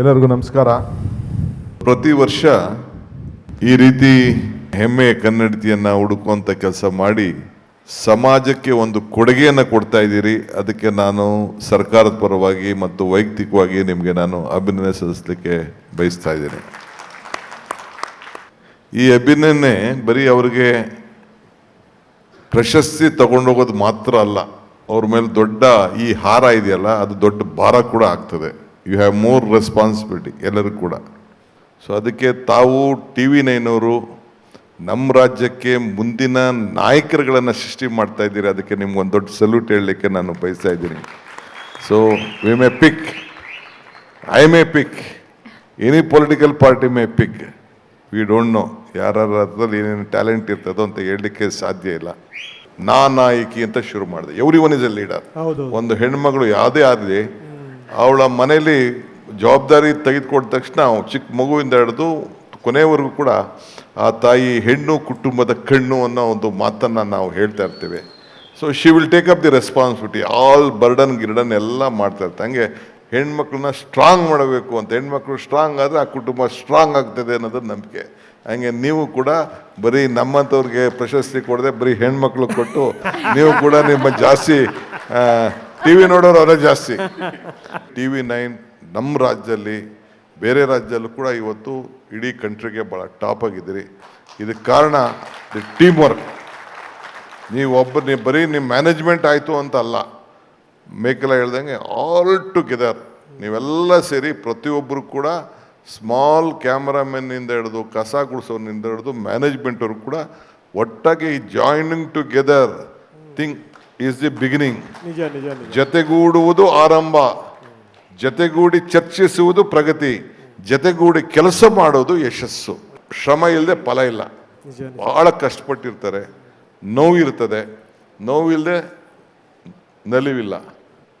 ಎಲ್ಲರಿಗೂ ನಮಸ್ಕಾರ. ಪ್ರತಿ ವರ್ಷ ಈ ರೀತಿ ಹೆಮ್ಮೆ ಕನ್ನಡತಿಯನ್ನು ಹುಡುಕುವಂಥ ಕೆಲಸ ಮಾಡಿ ಸಮಾಜಕ್ಕೆ ಒಂದು ಕೊಡುಗೆಯನ್ನು ಕೊಡ್ತಾ ಇದ್ದೀರಿ. ಅದಕ್ಕೆ ನಾನು ಸರ್ಕಾರದ ಪರವಾಗಿ ಮತ್ತು ವೈಯಕ್ತಿಕವಾಗಿ ನಿಮಗೆ ನಾನು ಅಭಿನಂದನೆ ಸಲ್ಲಿಸಲಿಕ್ಕೆ ಬಯಸ್ತಾ ಇದ್ದೀನಿ. ಈ ಅಭಿನಂದನೆ ಬರೀ ಅವರಿಗೆ ಪ್ರಶಸ್ತಿ ತಗೊಂಡೋಗೋದು ಮಾತ್ರ ಅಲ್ಲ, ಅವ್ರ ಮೇಲೆ ದೊಡ್ಡ ಈ ಹಾರ ಇದೆಯಲ್ಲ, ಅದು ದೊಡ್ಡ ಭಾರ ಕೂಡ ಆಗ್ತದೆ. ಯು ಹ್ಯಾವ್ ಮೋರ್ ರೆಸ್ಪಾನ್ಸಿಬಿಲಿಟಿ ಎಲ್ಲರೂ ಕೂಡ. ಸೊ ಅದಕ್ಕೆ ತಾವು ಟಿ ವಿ ನೈನವರು ನಮ್ಮ ರಾಜ್ಯಕ್ಕೆ ಮುಂದಿನ ನಾಯಕರುಗಳನ್ನು ಸೃಷ್ಟಿ ಮಾಡ್ತಾ ಇದ್ದೀರಿ. ಅದಕ್ಕೆ ನಿಮ್ಗೆ ಒಂದು ದೊಡ್ಡ ಸಲ್ಯೂಟ್ ಹೇಳಲಿಕ್ಕೆ ನಾನು ಬಯಸ್ತಾ ಇದ್ದೀನಿ. So we may pick I may pick any political party may pick we don't know ಯಾರ್ಯಾರ ಹತ್ರದಲ್ಲಿ ಏನೇನು ಟ್ಯಾಲೆಂಟ್ ಇರ್ತದೋ ಅಂತ ಹೇಳಲಿಕ್ಕೆ ಸಾಧ್ಯ ಇಲ್ಲ. ನಾ ನಾಯಕಿ ಅಂತ ಶುರು ಮಾಡಿದೆ. Every one is a leader ಹೌದು. ಒಂದು ಹೆಣ್ಮಗಳು ಯಾವುದೇ ಆಗಲಿ ಅವಳ ಮನೆಯಲ್ಲಿ ಜವಾಬ್ದಾರಿ ತೆಗೆದುಕೊಂಡ ತಕ್ಷಣ ಚಿಕ್ಕ ಮಗುವಿಂದ ಹಿಡಿದು ಕೊನೆವರೆಗೂ ಕೂಡ ಆ ತಾಯಿ ಹೆಣ್ಣು, ಕುಟುಂಬದ ಕಣ್ಣು ಅನ್ನೋ ಒಂದು ಮಾತನ್ನು ನಾವು ಹೇಳ್ತಾ ಇರ್ತೇವೆ. So she will take up the responsibility all burden ಗಿರ್ಡನ್ ಎಲ್ಲ ಮಾಡ್ತಾ ಇರ್ತಾರೆ ಹಂಗೆ ಹೆಣ್ಮಕ್ಳನ್ನ ಸ್ಟ್ರಾಂಗ್ ಮಾಡಬೇಕು ಅಂತ, ಹೆಣ್ಮಕ್ಳು ಸ್ಟ್ರಾಂಗ್ ಆದರೆ ಆ ಕುಟುಂಬ ಸ್ಟ್ರಾಂಗ್ ಆಗ್ತದೆ ಅನ್ನೋದು ನಂಬಿಕೆ. ಹಂಗೆ ನೀವು ಕೂಡ ಬರೀ ನಮ್ಮಂಥವ್ರಿಗೆ ಪ್ರಶಸ್ತಿ ಕೊಡದೆ ಬರೀ ಹೆಣ್ಮಕ್ಳು ಕೊಟ್ಟು ನೀವು ಕೂಡ ನಿಮ್ಮ ಜಾಸ್ತಿ ಟಿ ವಿ ನೋಡೋರು ಅವರೇ ಜಾಸ್ತಿ. ಟಿ ವಿ ನೈನ್ ನಮ್ಮ ರಾಜ್ಯದಲ್ಲಿ, ಬೇರೆ ರಾಜ್ಯದಲ್ಲೂ ಕೂಡ ಇವತ್ತು ಇಡೀ ಕಂಟ್ರಿಗೆ ಭಾಳ ಟಾಪ್ ಆಗಿದ್ದೀರಿ. ಇದಕ್ಕೆ ಕಾರಣ ದಿ ಟೀಮ್ ವರ್ಕ್. ನೀವು ಒಬ್ಬ, ನೀವು ಬರೀ ನಿಮ್ಮ ಮ್ಯಾನೇಜ್ಮೆಂಟ್ ಆಯಿತು ಅಂತ ಅಲ್ಲ ಮೇಕೆಲ್ಲ ಹೇಳ್ದಂಗೆ ಆಲ್ ಟುಗೆದರ್ ನೀವೆಲ್ಲ ಸೇರಿ ಪ್ರತಿಯೊಬ್ಬರು ಕೂಡ ಸ್ಮಾಲ್ ಕ್ಯಾಮ್ರಾಮನ್ನಿಂದ ಹಿಡಿದು, ಕಸ ಗುಡಿಸೋನಿಂದ ಹಿಡಿದು ಮ್ಯಾನೇಜ್ಮೆಂಟವ್ರು ಕೂಡ ಒಟ್ಟಾಗಿ joining together thing is the beginning ಜತೆಗೂಡುವುದು ಆರಂಭ. ಜತೆಗೂಡಿ ಚರ್ಚಿಸುವುದು ಪ್ರಗತಿ. ಜತೆಗೂಡಿ ಕೆಲಸ ಮಾಡೋದು ಯಶಸ್ಸು. ಶ್ರಮ ಇಲ್ಲದೆ ಫಲ ಇಲ್ಲ. ಭಾಳ ಕಷ್ಟಪಟ್ಟಿರ್ತಾರೆ. ನೋವಿರ್ತದೆ ನೋವಿಲ್ಲದೆ ನಲಿವಿಲ್ಲ.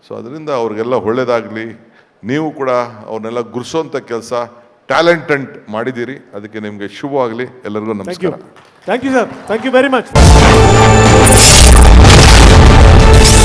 ಸೊ ಅದರಿಂದ ಅವ್ರಿಗೆಲ್ಲ ಒಳ್ಳೇದಾಗಲಿ. ನೀವು ಕೂಡ ಅವ್ರನ್ನೆಲ್ಲ ಗುರ್ಸೋಂಥ ಕೆಲಸ ಟ್ಯಾಲೆಂಟೆಂಟ್ ಮಾಡಿದ್ದೀರಿ. ಅದಕ್ಕೆ ನಿಮಗೆ ಶುಭವಾಗಲಿ. ಎಲ್ಲರಿಗೂ ನಮಸ್ಕಾರ. Thank you sir thank you very much Let's go.